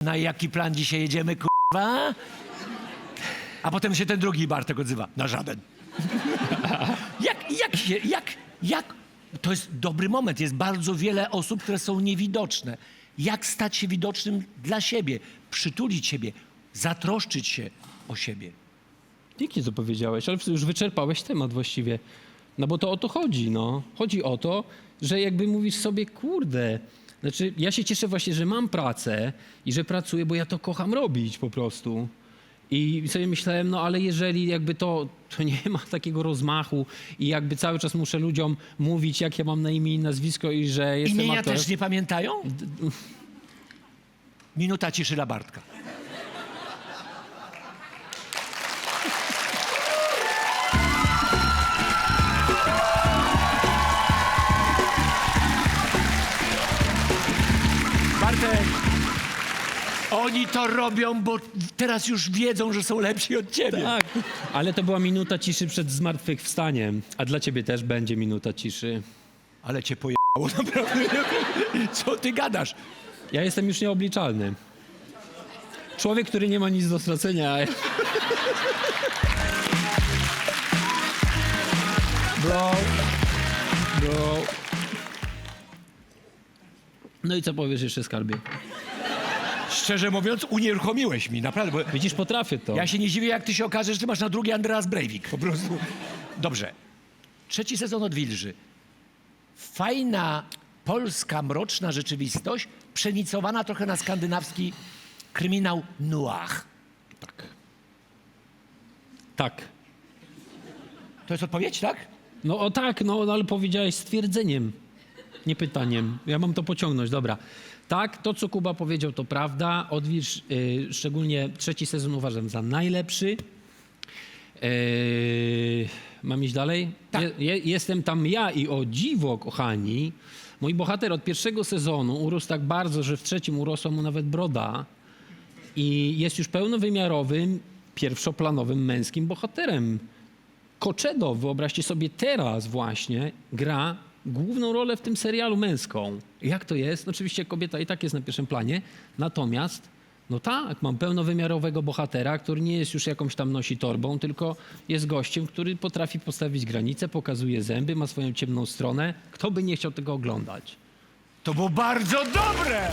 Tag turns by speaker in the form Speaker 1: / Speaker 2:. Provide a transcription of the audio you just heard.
Speaker 1: na jaki plan dzisiaj jedziemy, kurwa? A potem się ten drugi Bartek odzywa. Na żaden. jak, jak się, jak, jak? To jest dobry moment. Jest bardzo wiele osób, które są niewidoczne. Jak stać się widocznym dla siebie? Przytulić siebie, zatroszczyć się o siebie.
Speaker 2: Pięknie to powiedziałeś, ale już wyczerpałeś temat właściwie. No bo to o to chodzi, no. Chodzi o to, że jakby mówisz sobie, kurde, znaczy ja się cieszę właśnie, że mam pracę i że pracuję, bo ja to kocham robić po prostu. I sobie myślałem, no ale jeżeli jakby to, to nie ma takiego rozmachu i jakby cały czas muszę ludziom mówić, jak ja mam na imię i nazwisko i że jestem
Speaker 1: Imienia
Speaker 2: aktorem.
Speaker 1: też nie pamiętają? Minuta ciszy dla Bartka. Oni to robią, bo teraz już wiedzą, że są lepsi od ciebie.
Speaker 2: Tak, ale to była minuta ciszy przed zmartwychwstaniem, a dla ciebie też będzie minuta ciszy.
Speaker 1: Ale cię pojechało naprawdę. Co ty gadasz?
Speaker 2: Ja jestem już nieobliczalny. Człowiek, który nie ma nic do stracenia. Bro. Bro. No i co powiesz jeszcze, skarbie?
Speaker 1: Szczerze mówiąc, unieruchomiłeś mi, naprawdę. Bo
Speaker 2: Widzisz, potrafię to.
Speaker 1: Ja się nie dziwię, jak ty się okaże, że ty masz na drugi Andreas Breivik, po prostu. Dobrze. Trzeci sezon Odwilży. Fajna polska, mroczna rzeczywistość, przenicowana trochę na skandynawski kryminał noir.
Speaker 2: Tak. Tak.
Speaker 1: To jest odpowiedź, tak?
Speaker 2: No o tak, no, no ale powiedziałeś stwierdzeniem, nie pytaniem. Ja mam to pociągnąć, dobra. Tak, to co Kuba powiedział to prawda. Odwilż, y, szczególnie trzeci sezon uważam za najlepszy. Yy, mam iść dalej?
Speaker 1: Tak.
Speaker 2: Je, je, jestem tam ja i o dziwo, kochani, mój bohater od pierwszego sezonu urósł tak bardzo, że w trzecim urosła mu nawet broda i jest już pełnowymiarowym, pierwszoplanowym męskim bohaterem. Koczedo, wyobraźcie sobie teraz właśnie, gra główną rolę w tym serialu męską. Jak to jest? No Oczywiście kobieta i tak jest na pierwszym planie, natomiast no tak, mam pełnowymiarowego bohatera, który nie jest już jakąś tam nosi torbą, tylko jest gościem, który potrafi postawić granice, pokazuje zęby, ma swoją ciemną stronę. Kto by nie chciał tego oglądać?
Speaker 1: To było bardzo dobre!